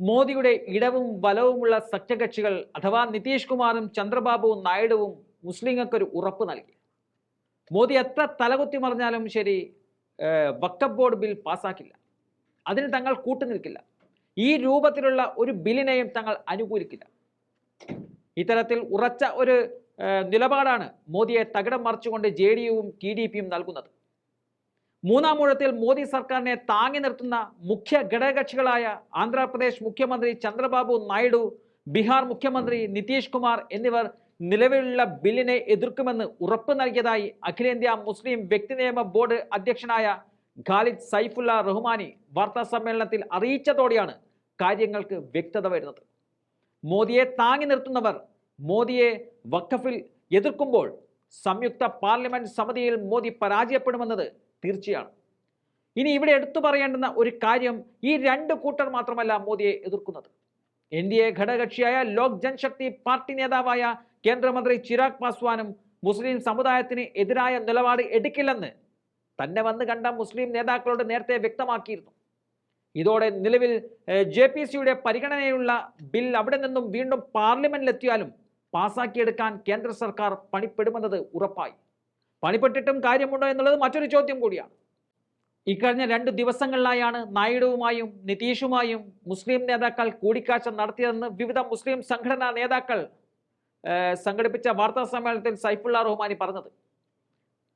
മോദിയുടെ ഇടവും ബലവുമുള്ള സഖ്യകക്ഷികൾ അഥവാ നിതീഷ് കുമാറും ചന്ദ്രബാബുവും നായിഡുവും മുസ്ലിങ്ങൾക്കൊരു ഉറപ്പ് നൽകി. മോദി എത്ര തലകുത്തി മറിഞ്ഞാലും ശരി വക്കപ്പ് ബോർഡ് ബിൽ പാസാക്കില്ല അതിന് തങ്ങൾ കൂട്ടുനിൽക്കില്ല. ഈ രൂപത്തിലുള്ള ഒരു ബില്ലിനെയും തങ്ങൾ അനുകൂലിക്കില്ല. ഇത്തരത്തിൽ ഉറച്ച ഒരു നിലപാടാണ് മോദിയെ തകിടം മറിച്ചുകൊണ്ട് ജെ ഡി യുവും ടി ഡി പിയും നൽകുന്നത്. മൂന്നാം ഊഴത്തിൽ മോദി സർക്കാരിനെ താങ്ങി നിർത്തുന്ന മുഖ്യ ഘടകകക്ഷികളായ ആന്ധ്രാപ്രദേശ് മുഖ്യമന്ത്രി ചന്ദ്രബാബു നായിഡു ബീഹാർ മുഖ്യമന്ത്രി നിതീഷ് കുമാർ എന്നിവർ നിലവിലുള്ള ബില്ലിനെ എതിർക്കുമെന്ന് ഉറപ്പ് നൽകിയതായി അഖിലേന്ത്യാ മുസ്ലിം വ്യക്തി നിയമ ബോർഡ് അധ്യക്ഷനായ ഖാലിദ് സൈഫുല്ല റഹ്മാനി വാർത്താ സമ്മേളനത്തിൽ അറിയിച്ചതോടെയാണ് കാര്യങ്ങൾക്ക് വ്യക്തത വരുന്നത്. മോദിയെ താങ്ങി നിർത്തുന്നവർ മോദിയെ വഖഫിൽ എതിർക്കുമ്പോൾ സംയുക്ത പാർലമെന്റ് സമിതിയിൽ മോദി പരാജയപ്പെടുമെന്നത് തീർച്ചയാണ്. ഇനി ഇവിടെ എടുത്തു പറയേണ്ടുന്ന ഒരു കാര്യം ഈ രണ്ട് കൂട്ടർ മാത്രമല്ല മോദിയെ എതിർക്കുന്നത്. എൻ ഡി എ ഘടകകക്ഷിയായ ലോക് ജനശക്തി പാർട്ടി നേതാവായ കേന്ദ്രമന്ത്രി ചിരാഗ് പാസ്വാനും മുസ്ലിം സമുദായത്തിന് എതിരായ നിലപാട് എടുക്കില്ലെന്ന് തന്നെ വന്ന് കണ്ട മുസ്ലിം നേതാക്കളോട് നേരത്തെ വ്യക്തമാക്കിയിരുന്നു. ഇതോടെ നിലവിൽ ജെ പി സിയുടെ പരിഗണനയുള്ള ബിൽ അവിടെ നിന്നും വീണ്ടും പാർലമെന്റിലെത്തിയാലും പാസാക്കിയെടുക്കാൻ കേന്ദ്ര സർക്കാർ പണിപ്പെടുമെന്നത് ഉറപ്പായി. പണിപ്പെട്ടിട്ടും കാര്യമുണ്ടോ എന്നുള്ളത് മറ്റൊരു ചോദ്യം കൂടിയാണ്. ഇക്കഴിഞ്ഞ രണ്ട് ദിവസങ്ങളിലായാണ് നായിഡുവുമായും നിതീഷുമായും മുസ്ലിം നേതാക്കൾ കൂടിക്കാഴ്ച നടത്തിയതെന്ന് വിവിധ മുസ്ലിം സംഘടനാ നേതാക്കൾ സംഘടിപ്പിച്ച വാർത്താ സമ്മേളനത്തിൽ സൈഫുള്ള റഹ്മാനി പറഞ്ഞത്.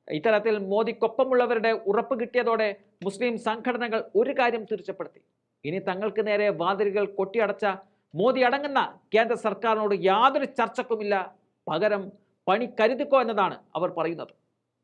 ഇത്തരത്തിൽ മോദിക്കൊപ്പമുള്ളവരുടെ ഉറപ്പ് കിട്ടിയതോടെ മുസ്ലിം സംഘടനകൾ ഒരു കാര്യം തീർച്ചപ്പെടുത്തി ഇനി തങ്ങൾക്ക് നേരെ വാതിലുകൾ കൊട്ടിയടച്ച മോദി അടങ്ങുന്ന കേന്ദ്ര സർക്കാരിനോട് യാതൊരു ചർച്ചക്കുമില്ല പകരം പണി കരുതിക്കോ എന്നതാണ് അവർ പറയുന്നത്.